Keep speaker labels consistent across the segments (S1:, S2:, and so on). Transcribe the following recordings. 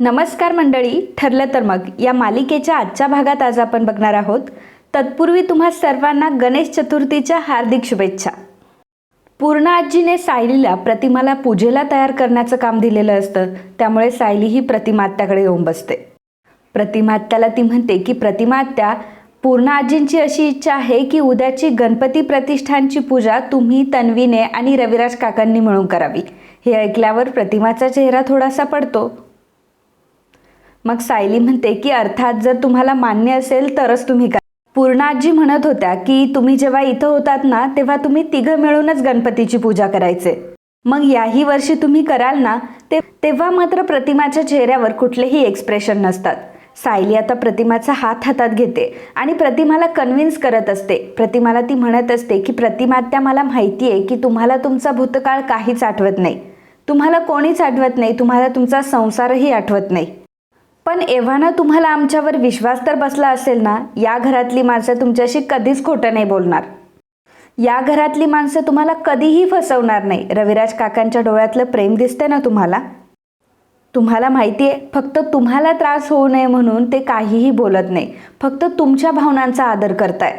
S1: नमस्कार मंडळी ठरलं तर मग. या मालिकेच्या आजच्या भागात आज आपण बघणार आहोत तत्पूर्वी तुम्हा सर्वांना गणेश चतुर्थीच्या हार्दिक शुभेच्छा. पूर्ण आजीने सायलीला प्रतिमाला पूजेला तयार करण्याचं काम दिलेलं असतं त्यामुळे सायली ही प्रतिमा आत्याकडे येऊन बसते. प्रतिमा आत्याला ती म्हणते की प्रतिमा आत्या पूर्ण आजींची अशी इच्छा आहे की उद्याची गणपती प्रतिष्ठानची पूजा तुम्ही तन्वीने आणि रविराज काकांनी मिळून करावी. हे ऐकल्यावर प्रतिमाचा चेहरा थोडासा पडतो. मग सायली म्हणते की अर्थात जर तुम्हाला मान्य असेल तरच तुम्ही करा. पूर्णाजी म्हणत होत्या की तुम्ही जेव्हा इथं होतात ना तेव्हा तुम्ही तिघं मिळूनच गणपतीची पूजा करायचे. मग याही वर्षी तुम्ही कराल ना ते तेव्हा मात्र प्रतिमाच्या चेहऱ्यावर कुठलेही एक्सप्रेशन नसतात. सायली आता प्रतिमाचा हात हातात घेते आणि प्रतिमाला कन्व्हिन्स करत असते. प्रतिमाला ती म्हणत असते की प्रतिमा त्या मला माहिती आहे की तुम्हाला तुमचा भूतकाळ काहीच आठवत नाही. तुम्हाला कोणीच आठवत नाही. तुम्हाला तुमचा संसारही आठवत नाही. पण एव्हाना तुम्हाला आमच्यावर विश्वास तर बसला असेल ना या घरातली माणसं तुमच्याशी कधीच खोटं नाही बोलणार. या घरातली माणसं तुम्हाला कधीही फसवणार नाही. रविराज काकांच्या डोळ्यातलं प्रेम दिसते ना तुम्हाला? तुम्हाला माहिती आहे फक्त तुम्हाला त्रास होऊ नये म्हणून ते काहीही बोलत नाही. फक्त तुमच्या भावनांचा आदर करताय.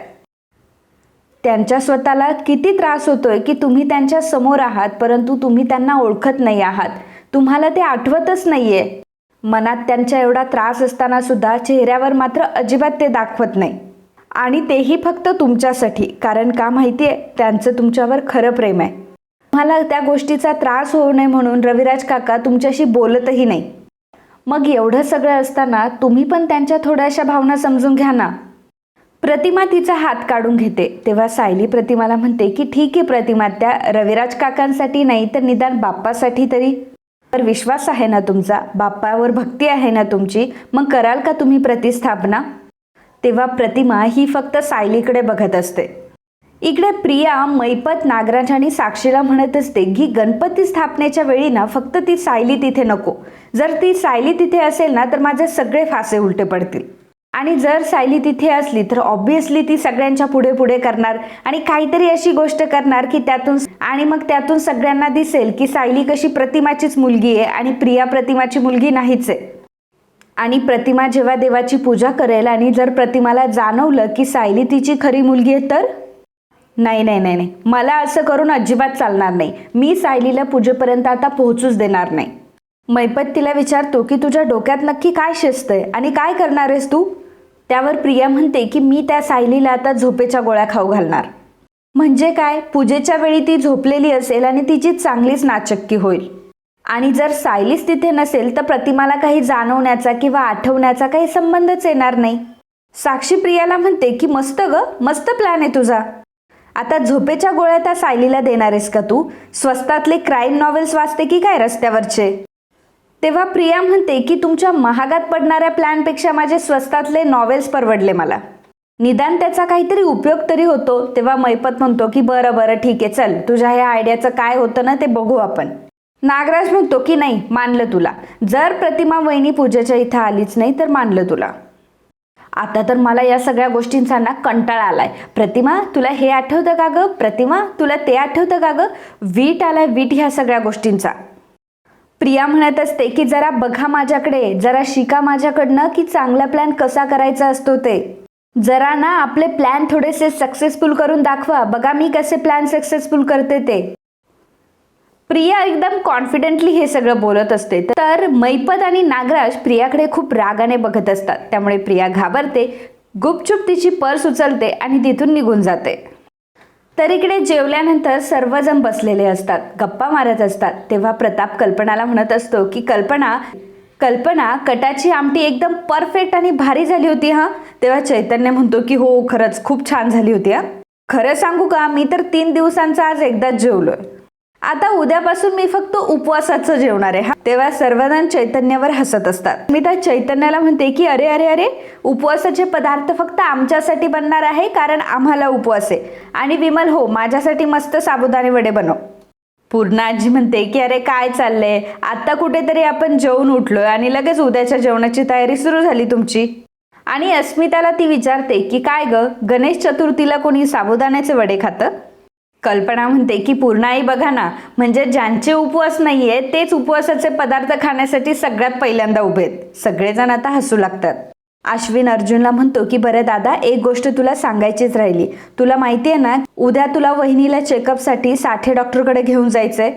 S1: त्यांच्या स्वतःला किती त्रास होतोय की तुम्ही त्यांच्यासमोर आहात परंतु तुम्ही त्यांना ओळखत नाही आहात. तुम्हाला ते आठवतच नाहीये. मनात त्यांच्या एवढा त्रास असताना सुद्धा चेहऱ्यावर मात्र अजिबात ते दाखवत नाही. आणि तेही फक्त तुमच्यासाठी कारण का माहिती आहे त्यांचं तुमच्यावर खरं प्रेम आहे. तुम्हाला त्या गोष्टीचा त्रास होऊ नये म्हणून रविराज काका तुमच्याशी बोलतही नाही. मग एवढं सगळं असताना तुम्ही पण त्यांच्या थोड्याशा भावना समजून घ्या ना. प्रतिमा तिचा हात काढून घेते. तेव्हा सायली प्रतिमाला म्हणते की ठीक आहे प्रतिमा त्या रविराज काकांसाठी नाही तर निदान बाप्पासाठी तरी. तर विश्वास आहे ना तुमचा? बाप्पावर भक्ती आहे ना तुमची? मग कराल का तुम्ही प्रतिस्थापना? तेव्हा प्रतिमा ही फक्त सायलीकडे बघत असते. इकडे प्रिया मैपत नागराज आणि साक्षीला म्हणत असते की गणपती स्थापनेच्या वेळी ना फक्त ती सायली तिथे नको. जर ती सायली तिथे असेल ना तर माझे सगळे फासे उलटे पडतील. आणि जर सायली तिथे असली तर ऑब्व्हियसली ती सगळ्यांच्या पुढे पुढे करणार. आणि काहीतरी अशी गोष्ट करणार की त्यातून आणि मग त्यातून सगळ्यांना दिसेल की सायली कशी प्रतिमाचीच मुलगी आहे आणि प्रिया प्रतिमाची मुलगी नाहीच आहे. आणि प्रतिमा जेव्हा देवाची पूजा करेल आणि जर प्रतिमाला जाणवलं की सायली तिची खरी मुलगी आहे तर? नाही नाही नाही नाही. मला असं करून अजिबात चालणार नाही. मी सायलीला पूजेपर्यंत आता पोहोचूच देणार नाही. मैपत तिला विचारतो की तुझ्या डोक्यात नक्की काय शिस्त आहे? आणि काय करणार आहेस तू? त्यावर प्रिया म्हणते की मी त्या सायलीला आता झोपेच्या गोळ्या खाऊ घालणार. म्हणजे काय? पूजेच्या वेळी ती झोपलेली असेल आणि तिची चांगलीच नाचक्की होईल. आणि जर सायलीच तिथे नसेल तर प्रतिमाला काही जाणवण्याचा किंवा आठवण्याचा काही संबंधच येणार नाही. साक्षी प्रियाला म्हणते की मस्त ग मस्त प्लॅन आहे तुझा. आता झोपेच्या गोळ्या त्या सायलीला देणार आहेस का तू? स्वस्तातले क्राईम नॉवेल्स वाचते की काय रस्त्यावरचे? तेव्हा प्रिया म्हणते की तुमच्या महागात पडणाऱ्या प्लॅनपेक्षा माझे स्वस्तातले नॉवेल्स परवडले मला. निदान त्याचा काहीतरी उपयोग तरी होतो. तेव्हा मैपत म्हणतो की बरं बरं ठीक आहे चल. तुझ्या ह्या आयडियाचं काय होतं ना ते बघू आपण. नागराज म्हणतो की नाही मानलं तुला. जर प्रतिमा वहिनी पूजेच्या इथं आलीच नाही तर मानलं तुला. आता तर मला या सगळ्या गोष्टींचा ना कंटाळा आलाय. प्रतिमा तुला हे आठवतं का ग? प्रतिमा तुला ते आठवतं का ग? वीट आलाय वीट ह्या सगळ्या गोष्टींचा. प्रिया म्हणत असते की जरा बघा माझ्याकडे. जरा शिका माझ्याकडनं की चांगला प्लॅन कसा करायचा असतो ते. जरा ना आपले प्लॅन थोडेसे सक्सेसफुल करून दाखवा. बघा मी कसे प्लॅन सक्सेसफुल करते ते. प्रिया एकदम कॉन्फिडेंटली हे सगळं बोलत असते. तर मैपत आणि नागराज प्रियाकडे खूप रागाने बघत असतात. त्यामुळे प्रिया घाबरते गुपचूप तिची पर्स उचलते आणि तिथून निघून जाते. तर इकडे जेवल्यानंतर सर्वजण बसलेले असतात गप्पा मारत असतात. तेव्हा प्रताप कल्पनाला म्हणत असतो की कल्पना कल्पना कटाची आमटी एकदम परफेक्ट आणि भारी झाली होती हा? तेव्हा चैतन्य म्हणतो की हो खरंच खूप छान झाली होती हा. खरं सांगू का? मी तर तीन दिवसांचा आज एकदाच जेवलोय. आता उद्यापासून मी फक्त उपवासाचं जेवणार आहे हा. तेव्हा सर्वजण चैतन्यावर हसत असतात. मी त्या चैतन्याला म्हणते की अरे अरे अरे उपवासाचे पदार्थ फक्त आमच्यासाठी बनणार आहे कारण आम्हाला उपवास आहे. आणि विमल हो माझ्यासाठी मस्त साबुदाणे वडे बनव. पूर्ण आजी म्हणते की अरे काय चाललंय? आता कुठेतरी आपण जेवून उठलोय आणि लगेच उद्याच्या जेवणाची तयारी सुरू झाली तुमची. आणि अस्मिताला ती विचारते की काय ग? गणेश चतुर्थीला कोणी साबुदाण्याचे वडे खातं? कल्पना म्हणते की पूर्णाई बघा ना म्हणजे ज्यांचे उपवास नाहीये तेच उपवासाचे पदार्थ खाण्यासाठी सगळ्यात पहिल्यांदा उभे आहेत. सगळेजण आता हसू लागतात. अश्विन अर्जुनला म्हणतो की बरं दादा एक गोष्ट तुला सांगायचीच राहिली. तुला माहिती आहे ना उद्या तुला वहिनीला चेकअपसाठी साठे डॉक्टरकडे घेऊन जायचंय.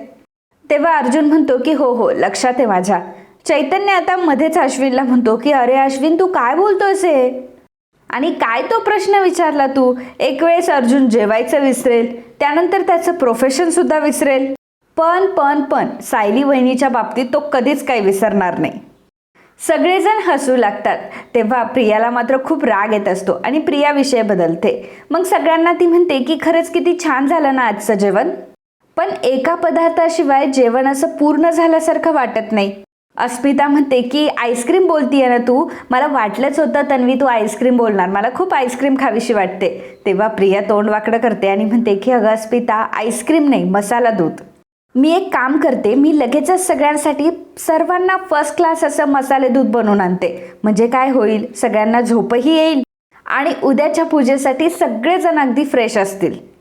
S1: तेव्हा अर्जुन म्हणतो की हो हो लक्षात आहे माझ्या. चैतन्य आता मध्येच अश्विनला म्हणतो की अरे अश्विन तू काय बोलतोयस हे? आणि काय तो प्रश्न विचारला तू? एक वेळेस अर्जुन जेवायचं विसरेल त्यानंतर त्याचं प्रोफेशन सुद्धा विसरेल. पण पण पण सायली वहिनीच्या बाबतीत तो कधीच काही विसरणार नाही. सगळेजण हसू लागतात. तेव्हा प्रियाला मात्र खूप राग येत असतो आणि प्रिया विषय बदलते. मग सगळ्यांना ती म्हणते की खरंच किती छान झालं ना आजचं जेवण? पण एका पदार्थाशिवाय जेवण असं पूर्ण झाल्यासारखं वाटत नाही. अस्मिता म्हणते की आईस्क्रीम बोलतीये ना तू? मला वाटलंच होतं तन्वी तू आईस्क्रीम बोलणार. मला खूप आईस्क्रीम खावीशी वाटते. तेव्हा प्रिया तोंड वाकडं करते आणि म्हणते की अगं अस्मिता आईस्क्रीम नाही मसाला दूध. मी एक काम करते मी लगेचच सगळ्यांसाठी सर्वांना फर्स्ट क्लास असं मसाले दूध बनवून आणते. म्हणजे काय होईल? सगळ्यांना झोपही येईल आणि उद्याच्या पूजेसाठी सगळेजण अगदी फ्रेश असतील.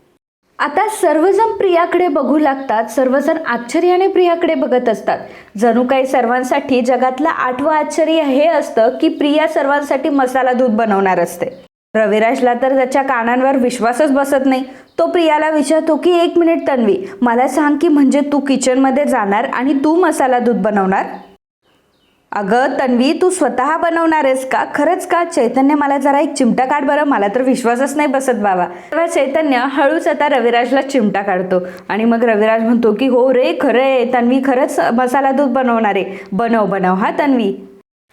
S1: आता सर्वजण प्रियाकडे बघू लागतात सर्वजण आश्चर्याने प्रियाकडे बघत असतात. जणू काही सर्वांसाठी जगातलं आठवं आश्चर्य हे असतं की प्रिया सर्वांसाठी मसाला दूध बनवणार असते. रविराजला तर त्याच्या कानांवर विश्वासच बसत नाही. तो प्रियाला विचारतो की एक मिनिट तन्वी मला सांग की म्हणजे तू किचनमध्ये जाणार आणि तू मसाला दूध बनवणार? अगं तन्वी तू स्वतः बनवणार आहेस का? खरंच का? चैतन्य मला जरा एक चिमटा काढ बरं. मला तर विश्वासच नाही बसत बाबा. तेव्हा चैतन्य हळूच आता रविराजला चिमटा काढतो. आणि मग रविराज म्हणतो की हो रे खरं आहे. तन्वी खरंच मसाला दूध बनवणार आहे. बनव बनव हा तन्वी.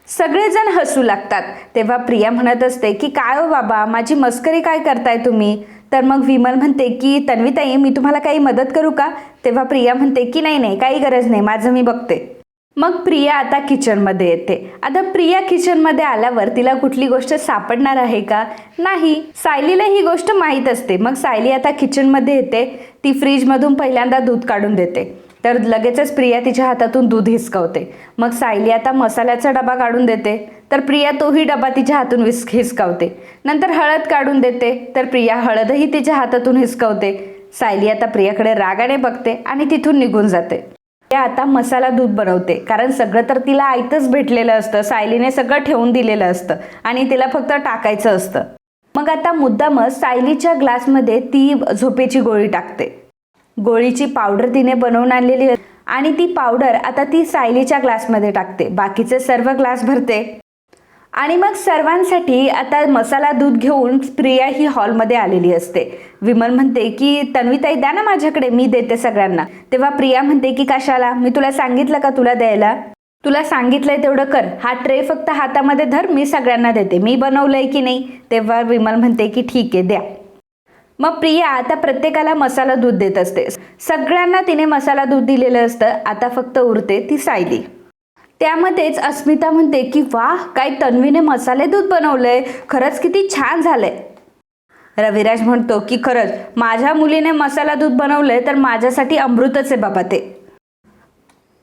S1: सगळेजण हसू लागतात. तेव्हा प्रिया म्हणत असते की काय हो बाबा? माझी मस्करी काय करताय तुम्ही? तर मग विमल म्हणते की तन्वीताई मी तुम्हाला काही मदत करू का? तेव्हा प्रिया म्हणते की नाही नाही काही गरज नाही. माझं मी बघते. मग प्रिया आता किचनमध्ये येते. आता प्रिया किचनमध्ये आल्यावर तिला कुठली गोष्ट सापडणार आहे का? नाही. सायलीला ही गोष्ट माहीत असते. मग सायली आता किचनमध्ये येते. ती फ्रीजमधून पहिल्यांदा दूध काढून देते. तर लगेचच प्रिया तिच्या हातातून दूध हिसकावते. मग सायली आता मसाल्याचा डबा काढून देते. तर प्रिया तोही डबा तिच्या हातून विस हिसकावते. नंतर हळद काढून देते. तर प्रिया हळदही तिच्या हातातून हिसकावते. सायली आता प्रियाकडे रागाने बघते आणि तिथून निघून जाते. आता मसाला दूध बनवते. कारण सगळं तर तिला आयतच भेटलेलं असतं. सायलीने सगळं ठेवून दिलेलं असतं. आणि तिला फक्त टाकायचं असतं. मग आता मुद्दामच सायलीच्या ग्लासमध्ये ती झोपेची गोळी टाकते. गोळीची पावडर तिने बनवून आणलेली आहे आणि ती पावडर आता ती सायलीच्या ग्लासमध्ये टाकते. बाकीचे सर्व ग्लास भरते. आणि मग सर्वांसाठी आता मसाला दूध घेऊन प्रिया ही हॉलमध्ये आलेली असते. विमल म्हणते की तन्वीताई द्या ना माझ्याकडे मी देते सगळ्यांना. तेव्हा प्रिया म्हणते की कशाला? मी तुला सांगितलं का तुला द्यायला? तुला सांगितलंय तेवढं कर. हा ट्रे फक्त हातामध्ये धर मी सगळ्यांना देते. मी बनवलंय की नाही? तेव्हा विमल म्हणते की ठीक आहे द्या. मग प्रिया आता प्रत्येकाला मसाला दूध देत असते. सगळ्यांना तिने मसाला दूध दिलेलं असतं. आता फक्त उरते ती सायली. त्यामध्येच अस्मिता म्हणते की वा काय तन्वीने मसाले दूध बनवलंय. खरंच किती छान झालंय. रविराज म्हणतो की खरंच माझ्या मुलीने मसाला दूध बनवलंय तर माझ्यासाठी अमृतच आहे बाबा ते.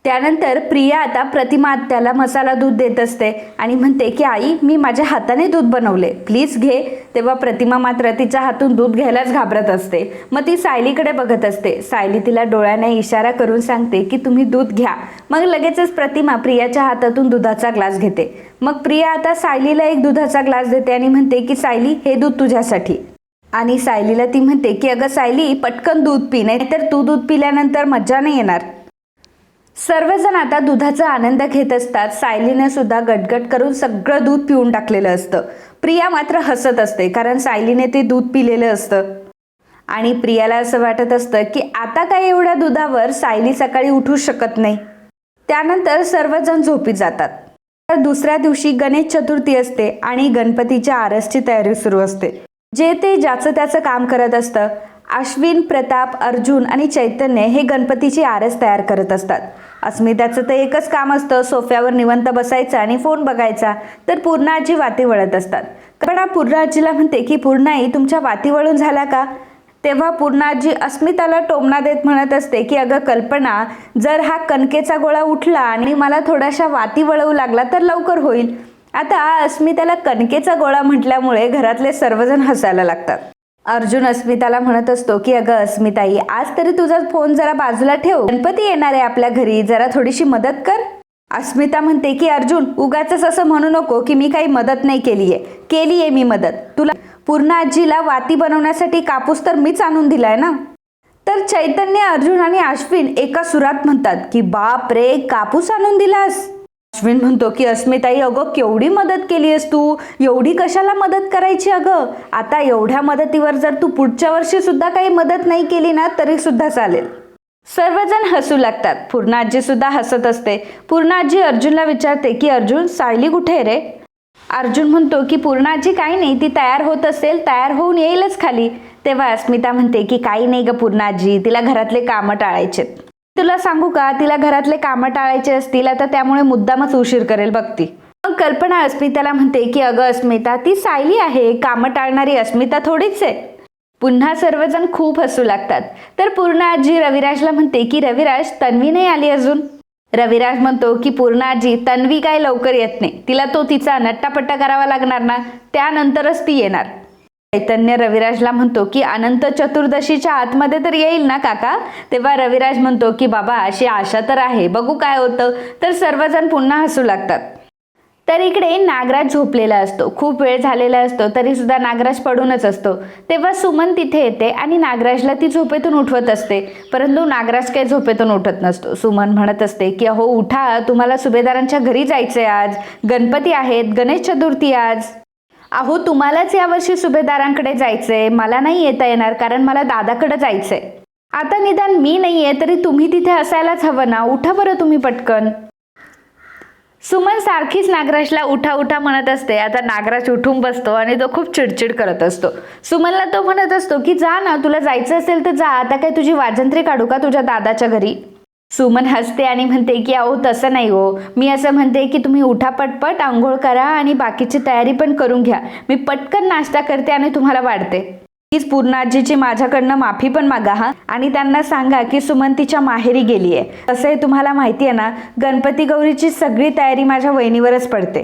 S1: त्यानंतर प्रिया आता प्रतिमा आत्याला मसाला दूध देत असते आणि म्हणते की आई मी माझ्या हाताने दूध बनवले. प्लीज घे. तेव्हा प्रतिमा मात्र तिच्या हातून दूध घ्यायलाच घाबरत असते. मग ती सायलीकडे बघत असते. सायली तिला डोळ्याने इशारा करून सांगते की तुम्ही दूध घ्या. मग लगेचच प्रतिमा प्रियाच्या हातातून दुधाचा ग्लास घेते. मग प्रिया आता सायलीला एक दुधाचा ग्लास देते आणि म्हणते की सायली हे दूध तुझ्यासाठी. आणि सायलीला ती म्हणते की अगं सायली पटकन दूध पी नाही तर तू दूध पिल्यानंतर मज्जा नाही येणार. सर्वजण आता दुधाचा आनंद घेत असतात. सायलीने सुद्धा गटगट करून सगळं दूध पिऊन टाकलेलं असतं. प्रिया मात्र हसत असते कारण सायलीने ते दूध पिलेलं असतं. आणि प्रियाला असं वाटत असतं की आता काय एवढ्या दुधावर सायली सकाळी उठू शकत नाही. त्यानंतर सर्वजण झोपी जातात. तर दुसऱ्या दिवशी गणेश चतुर्थी असते आणि गणपतीच्या आरसची तयारी सुरू असते. जे ते ज्याचं त्याचं काम करत असतं. अश्विन प्रताप अर्जुन आणि चैतन्य हे गणपतीची आरस तयार करत असतात. अस्मिताचं तर एकच काम असतं सोफ्यावर निवंत बसायचं आणि फोन बघायचा. तर पूर्ण आजी वाती वळत असतात. पण पूर्ण आजीला म्हणते की पूर्णाई तुमच्या वाती वळून झाला का? तेव्हा पूर्णाजी अस्मिताला टोमणा देत म्हणत असते की अगं कल्पना जर हा कणकेचा गोळा उठला आणि मला थोड्याशा वाती वळवू लागला तर लवकर होईल. आता अस्मिताला कणकेचा गोळा म्हटल्यामुळे घरातले सर्वजण हसायला लागतात. अर्जुन अस्मिताला म्हणत असतो की अगं अस्मिताई आज तरी तुझा फोन जरा बाजूला ठेव. गणपती येणार आहे आपल्या घरी. जरा थोडीशी मदत कर. अस्मिता म्हणते की अर्जुन उगाच असं म्हणू नको की मी काही मदत नाही केली आहे केली आहे मी मदत. तुला पूर्ण आजीला वाती बनवण्यासाठी कापूस तर मीच आणून दिलाय ना? तर चैतन्य अर्जुन आणि अश्विन एका सुरात म्हणतात की बाप रे कापूस आणून दिलास. अश्विन म्हणतो की अस्मिताई अगं केवढी मदत केली आहेस तू? एवढी कशाला मदत करायची अगं? आता एवढ्या मदतीवर जर तू पुढच्या वर्षी सुद्धा काही मदत नाही केली ना तरी सुद्धा चालेल. सर्वजण हसू लागतात. पूर्ण आजी सुद्धा हसत असते. पूर्ण आजी अर्जुनला विचारते की अर्जुन सायली कुठे आहे रे? अर्जुन म्हणतो की पूर्ण आजी काही नाही. ती तयार होत असेल तयार होऊन येईलच खाली. तेव्हा अस्मिता म्हणते की काही नाही ग पूर्ण आजी तिला घरातले कामं टाळायचेत. तुला सांगू का? तिला घरातले कामं टाळायचे असतील आता त्यामुळे मुद्दामच उशीर करेल बघती मग कल्पना अस्मिताला म्हणते की अगं अस्मिता ती सायली आहे. कामं टाळणारी अस्मिता थोडीच आहे. पुन्हा सर्वजण खूप हसू लागतात. तर पूर्ण आजी रविराजला म्हणते की रविराज तन्वी नाही आली अजून? रविराज म्हणतो की पूर्ण आजी तन्वी काय लवकर येत नाही. तिला तो तिचा नट्टापट्टा करावा लागणार ना? त्यानंतरच ती येणार. चैतन्य रविराजला म्हणतो की अनंत चतुर्दशीच्या आतमध्ये तर येईल ना काका? तेव्हा रविराज म्हणतो की बाबा अशी आशा तर आहे. बघू काय होतं. तर सर्वजण पुन्हा हसू लागतात. तर इकडे नागराज झोपलेला असतो. खूप वेळ झालेला असतो. तरी सुद्धा नागराज पडूनच असतो. तेव्हा सुमन तिथे येते आणि नागराजला ती झोपेतून उठवत असते. परंतु नागराज काही झोपेतून उठत नसतो. सुमन म्हणत असते की अहो उठा. तुम्हाला सुभेदारांच्या घरी जायचंय आज. गणपती आहेत. गणेश चतुर्थी आज. अहो तुम्हालाच यावर्षी सुभेदारांकडे जायचंय. मला नाही येता येणार कारण मला दादाकडे जायचंय. आता निदान मी नाही आहे तरी तुम्ही तिथे असायलाच हवं ना. उठा बरं तुम्ही पटकन. सुमन सारखीच नागराजला उठा उठा म्हणत असते. आता नागराज उठून बसतो आणि तो खूप चिडचिड करत असतो. सुमनला तो म्हणत असतो की जा ना तुला जायचं असेल तर जा. आता काय तुझी वाजंत्री काढू का तुझ्या दादाच्या घरी? सुमन हसते आणि म्हणते की अहो तसं नाही हो. मी असं म्हणते की तुम्ही उठा पटपट आंघोळ करा आणि बाकीची तयारी पण करून घ्या. मी पटकन नाश्ता करते आणि तुम्हाला वाढते. प्लीज पूर्ण आजीची माझ्याकडनं माफी पण मागा हा. आणि त्यांना सांगा की सुमन तिच्या माहेरी गेली आहे तसंही तुम्हाला माहिती आहे ना गणपती गौरीची सगळी तयारी माझ्या वहिनीवरच पडते.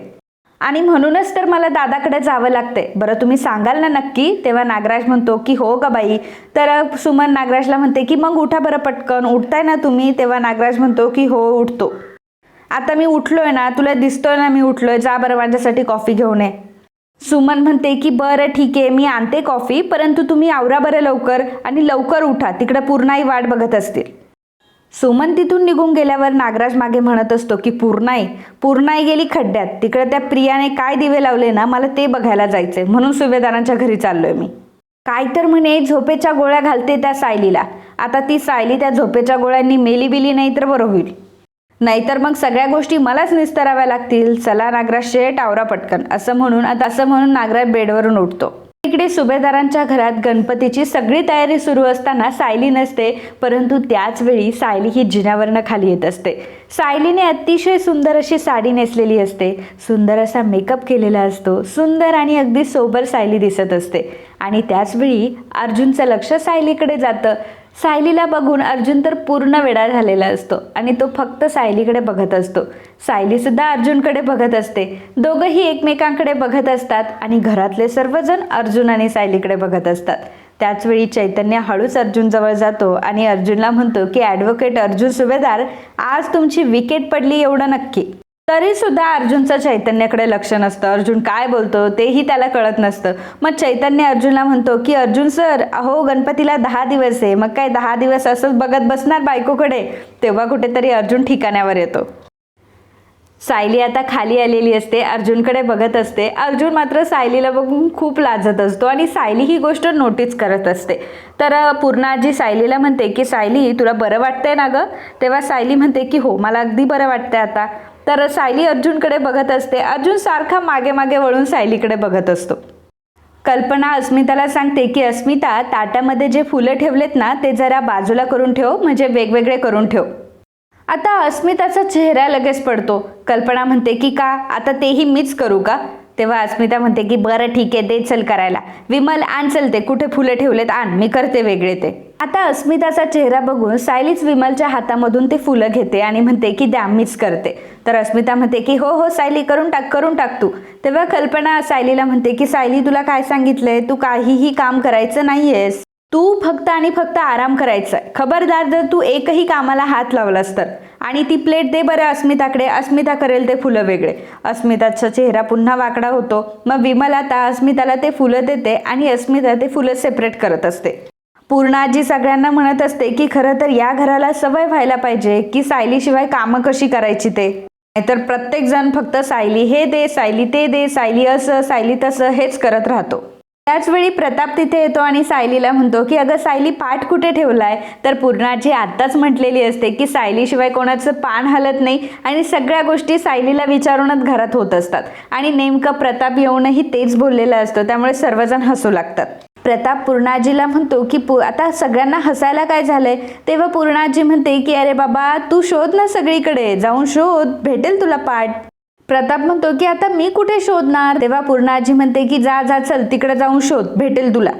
S1: आणि म्हणूनच तर मला दादाकडे जावं लागतंय. बरं तुम्ही सांगाल ना नक्की? तेव्हा नागराज म्हणतो की हो का बाई. तर सुमन नागराजला म्हणते की मग उठा बरं पटकन. उठताय ना तुम्ही? तेव्हा नागराज म्हणतो की हो उठतो. आता मी उठलोय ना. तुला दिसतोय ना मी उठलोय. जा बरं माझ्यासाठी कॉफी घेऊन ये. सुमन म्हणते की बरं ठीक आहे. मी आणते कॉफी परंतु तुम्ही आवरा बरं लवकर आणि लवकर उठा. तिकडं पूर्णाई वाट बघत असतील. सुमन तिथून निघून गेल्यावर नागराज मागे म्हणत असतो की पूर्णाई पूर्णाई गेली खड्ड्यात. तिकडे त्या प्रियाने काय दिवे लावले ना मला ते बघायला जायचंय. म्हणून सुभेदारांच्या घरी चाललोय मी. काय तर म्हणे झोपेच्या गोळ्या घालते त्या सायलीला. आता ती सायली त्या झोपेच्या गोळ्यांनी मेली बिली नाही तर बरं होईल. नाहीतर मग सगळ्या गोष्टी मलाच निस्तराव्या लागतील. चला नागराज शेट आवरा पटकन. असं म्हणून आता असं म्हणून नागराज बेडवरून उठतो. इकडे सुभेदारांच्या घरात गणपतीची सगळी तयारी सुरू असताना सायली नसते परंतु त्याच वेळी सायली ही जिन्यावरनं खाली येत असते. सायलीने अतिशय सुंदर अशी साडी नेसलेली असते. सुंदर असा मेकअप केलेला असतो. सुंदर आणि अगदी सोबर सायली दिसत असते. आणि त्याचवेळी अर्जुनचं लक्ष सायलीकडे जातं. सायलीला बघून अर्जुन तर पूर्ण वेडा झालेला असतो आणि तो फक्त सायलीकडे बघत असतो. सायलीसुद्धा अर्जुनकडे बघत असते. दोघंही एकमेकांकडे बघत असतात आणि घरातले सर्वजण अर्जुन आणि सायलीकडे बघत असतात. त्याचवेळी चैतन्य हळूच अर्जुनजवळ जातो आणि अर्जुनला म्हणतो की ॲडव्होकेट अर्जुन सुभेदार आज तुमची विकेट पडली एवढं नक्की. तरी सुद्धा अर्जुनचं चैतन्याकडे लक्ष नसतं. अर्जुन काय बोलतो तेही त्याला कळत नसतं. मग चैतन्य अर्जुनला म्हणतो की अर्जुन सर अहो गणपतीला दहा दिवस आहे. मग काय दहा दिवस असंच बघत बसणार बायकोकडे? तेव्हा कुठेतरी अर्जुन ठिकाण्यावर येतो. सायली आता खाली आलेली असते अर्जुनकडे बघत असते. अर्जुन मात्र सायलीला बघून खूप लाजत असतो आणि सायली ही गोष्ट नोटीस करत असते. तर पूर्ण आजी सायलीला म्हणते की सायली तुला बरं वाटतंय ना गं? तेव्हा सायली म्हणते की हो मला अगदी बरं वाटतंय आता. तर सायली अर्जुनकडे बघत असते. अर्जुन सारखा मागे मागे वळून सायलीकडे बघत असतो. कल्पना अस्मिताला सांगते की अस्मिता ताटामध्ये जे फुलं ठेवलेत ना ते जरा बाजूला करून ठेव म्हणजे वेगवेगळे करून ठेव. आता अस्मिताचा चेहरा लगेच पडतो. कल्पना म्हणते की का? आता तेही मीच करू का? तेव्हा अस्मिता म्हणते की बरं ठीक आहे दे चल करायला. विमल आण चल ते. कुठे फुलं ठेवलेत आण. मी करते वेगळे ते. आता अस्मिताचा चेहरा बघून सायलीच विमलच्या हातामधून ते फुलं घेते आणि म्हणते की द्या मीच करते. तर अस्मिता म्हणते की हो हो सायली करून टाक करून टाक तू. तेव्हा कल्पना सायलीला म्हणते की सायली तुला काय सांगितलंय? तू काहीही काम करायचं नाहीयेस. तू फक्त आणि फक्त आराम करायचा आहे खबरदार जर तू एकही कामाला हात लावलास तर. आणि ती प्लेट दे बरं अस्मिताकडे. अस्मिता करेल ते फुलं वेगळे. अस्मिताचा चेहरा पुन्हा वाकडा होतो. मग विमल आता अस्मिताला ते फुलं देते आणि अस्मिता ते फुलं सेपरेट करत असते. पूर्ण आजी सगळ्यांना म्हणत असते की खरं तर या घराला सवय व्हायला पाहिजे की सायलीशिवाय कामं कशी करायची ते? नाहीतर प्रत्येक जण फक्त सायली हे दे सायली ते दे सायली असं सायली तसं हेच करत राहतो. त्याचवेळी प्रताप तिथे येतो आणि सायलीला म्हणतो की अगं सायली पाठ कुठे ठेवलाय? तर पूर्णाजी आत्ताच म्हटलेली असते की सायलीशिवाय कोणाचं पान हलत नाही आणि सगळ्या गोष्टी सायलीला विचारूनच घरात होत असतात आणि नेमकं प्रताप येऊनही तेच बोललेलं असतं त्यामुळे सर्वजण हसू लागतात. प्रताप पूर्णाजीला म्हणतो की पु आता सगळ्यांना हसायला काय झालंय? तेव्हा पूर्णाजी म्हणते की अरे बाबा तू शोध ना सगळीकडे जाऊन शोध भेटेल तुला पाठ. प्रताप म्हणतो की आता मी कुठे शोधणार? तेव्हा पूर्णाजी म्हणते की जा जा चल तिकडे जाऊन शोध भेटेल तुला.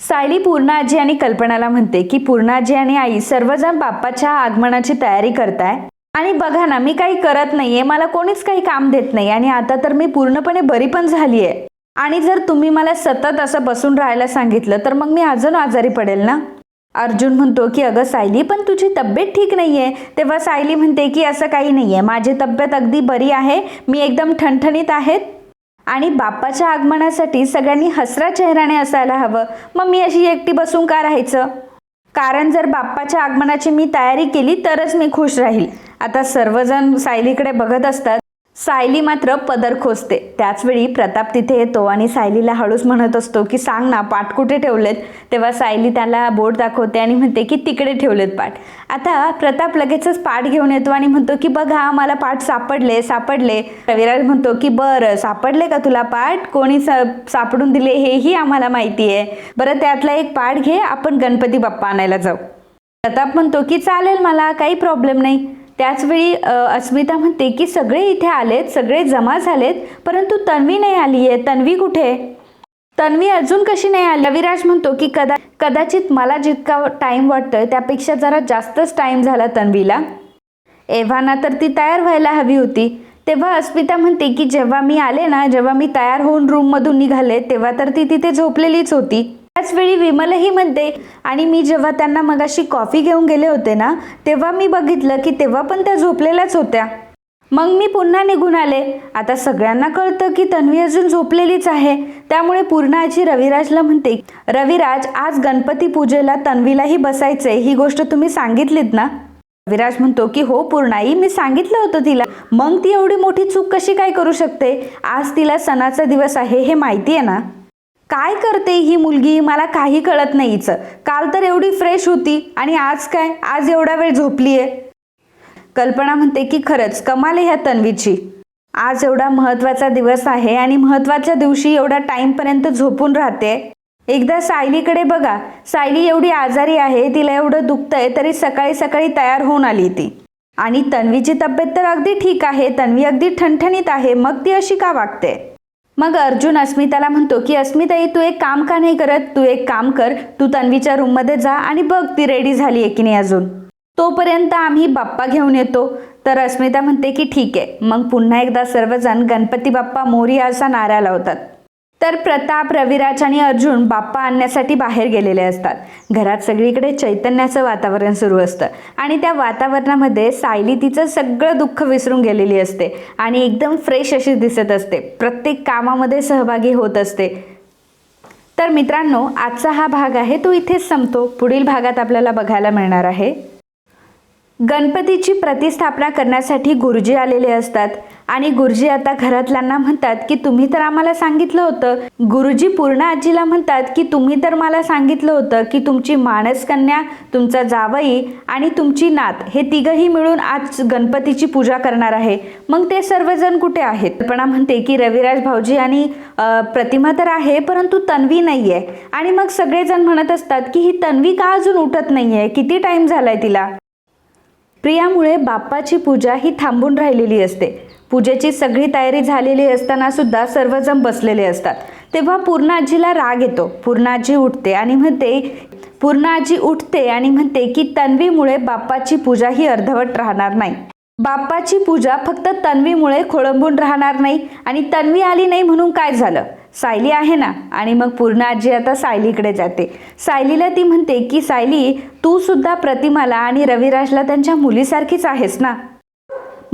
S1: सायली पूर्णाजी आणि कल्पनाला म्हणते की पूर्णाजी आणि आई सर्वजण बाप्पाच्या आगमनाची तयारी करताय. आणि बघा ना मी काही करत नाहीये मला कोणीच काही काम देत नाही आणि आता तर मी पूर्णपणे बरी पण झाली आहे आणि जर तुम्ही मला सतत असं बसून राहायला सांगितलं तर मग मी अजून आजारी पडेल ना? अर्जुन म्हणतो की अगं सायली पण तुझी तब्येत ठीक नाही आहे तेव्हा सायली म्हणते की असं काही नाही आहे माझी तब्येत अगदी बरी आहे. मी एकदम ठणठणीत आहेत आणि बाप्पाच्या आगमनासाठी सगळ्यांनी हसरा चेहराने असायला हवं. मग मी अशी एकटी बसून का राहायचं? कारण जर बाप्पाच्या आगमनाची मी तयारी केली तरच मी खुश राहील. आता सर्वजण सायलीकडे बघत असतात. सायली मात्र पदर खोसते. त्याचवेळी प्रताप तिथे येतो आणि सायलीला हळूच म्हणत असतो की सांग ना पाठ कुठे ठेवलेत? तेव्हा सायली त्याला बोट दाखवते आणि म्हणते की तिकडे ठेवलेत पाठ. आता प्रताप लगेचच पाठ घेऊन येतो आणि म्हणतो की बघा मला पाठ सापडले सापडले. रविराज म्हणतो की बरं सापडले का तुला पाठ? कोणी सा सापडून दिले हेही आम्हाला माहिती आहे. बरं त्यातला एक पाठ घे आपण गणपती बाप्पा आणायला जाऊ. प्रताप म्हणतो की चालेल मला काही प्रॉब्लेम नाही. त्याचवेळी अस्मिता म्हणते की सगळे इथे आलेत सगळे जमा झालेत परंतु तन्वी नाही आली आहे. तन्वी कुठे? तन्वी अजून कशी नाही आली? रविराज म्हणतो की कदा कदाचित मला जितका टाईम वाटतोय त्यापेक्षा जरा जास्तच टाईम झाला तन्वीला. एव्हाना तर ती तयार व्हायला हवी होती. तेव्हा अस्मिता म्हणते की जेव्हा मी आले ना जेव्हा मी तयार होऊन रूममधून निघाले तेव्हा तर ती तिथे झोपलेलीच होती. त्याच वेळी विमलही म्हणते आणि मी जेव्हा त्यांना मगाशी कॉफी घेऊन गेले होते ना तेव्हा मी बघितलं की तेव्हा पण त्या झोपलेल्याच होत्या. मग मी पुन्हा निघून आले. आता सगळ्यांना कळतं की तन्वी अजून झोपलेलीच आहे. त्यामुळे पूर्ण आजी रविराजला म्हणते रविराज आज गणपती पूजेला तन्वीलाही बसायचंय. ही गोष्ट तुम्ही सांगितलीत ना? रविराज म्हणतो की हो पूर्णाई मी सांगितलं होतं तिला. मग ती एवढी मोठी चूक कशी काय करू शकते? आज तिला सणाचा दिवस आहे हे माहिती आहे ना? काय करते ही मुलगी मला काही कळत नाही काल तर एवढी फ्रेश होती आणि आज काय? आज एवढा वेळ झोपली आहे कल्पना म्हणते की खरंच कमाल आहे ह्या तन्वीची. आज एवढा महत्त्वाचा दिवस आहे आणि महत्त्वाच्या दिवशी एवढा टाईमपर्यंत झोपून राहते. एकदा सायलीकडे बघा. सायली एवढी आजारी आहे तिला एवढं दुखतंय तरी सकाळी सकाळी तयार होऊन आली ती. आणि तन्वीची तब्येत तर अगदी ठीक आहे तन्वी अगदी ठणठणीत आहे मग ती अशी का वागते? मग अर्जुन अस्मिताला म्हणतो की अस्मिताई तू एक काम का नाही करत? तू एक काम कर. तू तन्वीच्या रूममध्ये जा आणि बघ ती रेडी झाली आहे की नाही अजून. तोपर्यंत आम्ही बाप्पा घेऊन येतो. तर अस्मिता म्हणते की ठीक आहे. मग पुन्हा एकदा सर्वजण गणपती बाप्पा मोरिया असा नारा लावतात तर प्रताप रविराज आणि अर्जुन बाप्पा आणण्यासाठी बाहेर गेलेले असतात. घरात सगळीकडे चैतन्याचं वातावरण सुरू असतं आणि त्या वातावरणामध्ये सायली तिचं सगळं दुःख विसरून गेलेली असते आणि एकदम फ्रेश अशी दिसत असते. प्रत्येक कामामध्ये सहभागी होत असते. तर मित्रांनो आजचा हा भाग आहे तो इथेच संपतो. पुढील भागात आपल्याला बघायला मिळणार आहे. गणपतीची प्रतिस्थापना करण्यासाठी गुरुजी आलेले असतात. आणि गुरुजी आता घरातल्यांना म्हणतात की तुम्ही तर आम्हाला सांगितलं होतं. गुरुजी पूर्ण आजीला म्हणतात की तुम्ही तर मला सांगितलं होतं की तुमची मानसकन्या तुमचा जावई आणि तुमची नात हे तिघही मिळून आज गणपतीची पूजा करणार आहे. मग ते सर्वजण कुठे आहेत? कल्पना म्हणते की रविराज भाऊजी आणि प्रतिमा तर आहे परंतु तन्वी नाही आहे आणि मग सगळेजण म्हणत असतात की ही तन्वी का अजून उठत नाही आहे किती टाईम झालाय तिला? प्रियामुळे बाप्पाची पूजा ही थांबून राहिलेली असते. पूजेची सगळी तयारी झालेली असताना सुद्धा सर्वजण बसलेले असतात. तेव्हा पूर्ण आजीला राग येतो. पूर्ण आजी उठते आणि म्हणते पूर्ण आजी उठते आणि म्हणते की तन्वीमुळे बाप्पाची पूजा ही अर्धवट राहणार नाही. बाप्पाची पूजा फक्त तन्वीमुळे खोळंबून राहणार नाही आणि तन्वी आली नाही म्हणून काय झालं? सायली आहे ना? आणि मग पूर्ण आजी आता सायलीकडे जाते. सायलीला ती म्हणते की सायली तू सुद्धा प्रतिमाला आणि रविराजला त्यांच्या मुलीसारखीच आहेस ना?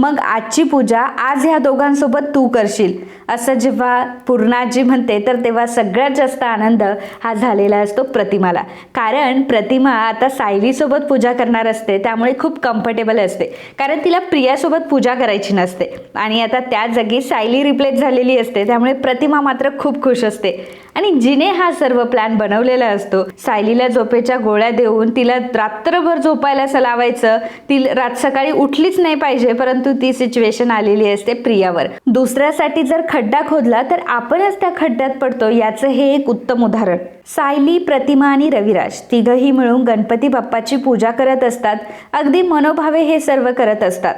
S1: मग आजची पूजा आज ह्या दोघांसोबत तू करशील. असं जेव्हा पूर्णाजी म्हणते तर तेव्हा सगळ्यात जास्त आनंद हा झालेला असतो प्रतिमाला. कारण प्रतिमा आता सायलीसोबत पूजा करणार असते त्यामुळे खूप कम्फर्टेबल असते. कारण तिला प्रियासोबत पूजा करायची नसते. आणि आता त्या जागी सायली रिप्लेस झालेली असते त्यामुळे प्रतिमा मात्र खूप खुश असते. आणि जिने हा सर्व प्लॅन बनवलेला असतो सायलीला झोपेच्या गोळ्या देऊन तिला रात्रभर झोपायला लावायचं ती रात सकाळी उठलीच नाही पाहिजे परंतु ती सिच्युएशन आलेली असते प्रियावर. दुसऱ्यासाठी जर खड्डा खोदला तर आपणच त्या खड्ड्यात पडतो याचं हे एक उत्तम उदाहरण. सायली प्रतिमा आणि रविराज तिघही मिळून गणपती बाप्पाची पूजा करत असतात. अगदी मनोभावे हे सर्व करत असतात.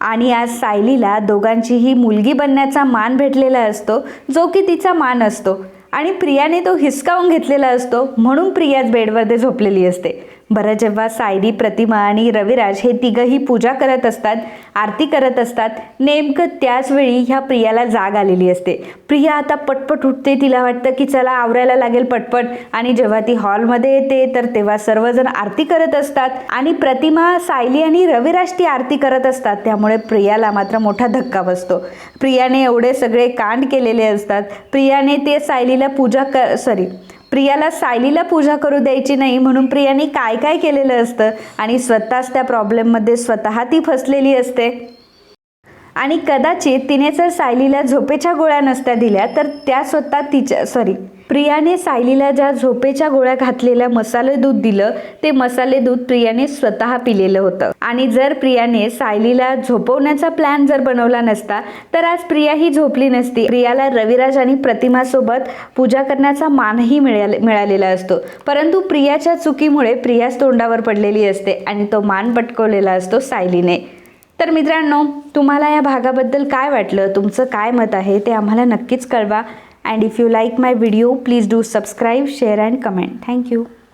S1: आणि आज सायलीला दोघांचीही मुलगी बनण्याचा मान भेटलेला असतो जो की तिचा मान असतो. आणि प्रियाने तो हिसकावून घेतलेला असतो म्हणून प्रियाच बेडमध्ये झोपलेली असते. बरं जेव्हा सायली प्रतिमा आणि रविराज हे तिघही पूजा करत असतात आरती करत असतात नेमकं त्याच वेळी ह्या प्रियाला जाग आलेली असते. प्रिया आता पटपट उठते तिला वाटतं की चला आवरायला लागेल पटपट. आणि जेव्हा ती हॉलमध्ये येते तर तेव्हा सर्वजण आरती करत असतात. आणि प्रतिमा सायली आणि रविराज ती आरती करत असतात. त्यामुळे प्रियाला मात्र मोठा धक्का बसतो. प्रियाने एवढे सगळे कांड केलेले असतात. प्रियाने ते सायलीला पूजा क सॉरी प्रियाला सायलीला पूजा करू द्यायची नाही म्हणून प्रियाने काय काय केलेलं असतं? आणि स्वतःच त्या प्रॉब्लेममध्ये स्वतः ती फसलेली असते. आणि कदाचित तिने जर सायलीला झोपेच्या गोळ्या नसत्या दिल्या तर त्या स्वतः तिच्या सॉरी प्रियाने सायलीला ज्या झोपेच्या गोळ्या घातलेल्या मसाले दूध दिलं ते मसाले दूध प्रियाने स्वतः पिलेलं होतं. आणि जर प्रियाने सायलीला झोपवण्याचा प्लॅन जर बनवला नसता तर आज प्रिया ही झोपली नसती. प्रियाला रविराज आणि प्रतिमासोबत पूजा करण्याचा मानही मिळाले मिळालेला असतो. परंतु प्रियाच्या चुकीमुळे प्रियाच तोंडावर पडलेली असते आणि तो मान पटकवलेला असतो सायलीने. तर मित्रांनो तुम्हाला या भागाबद्दल काय वाटलं? तुमचं काय मत आहे ते आम्हाला नक्कीच कळवा. And if you like my video please do subscribe share and comment thank you